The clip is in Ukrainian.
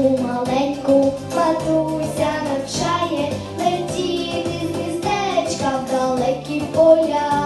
Доньку маленьку матуся навчає летіти з містечка в далекі поля.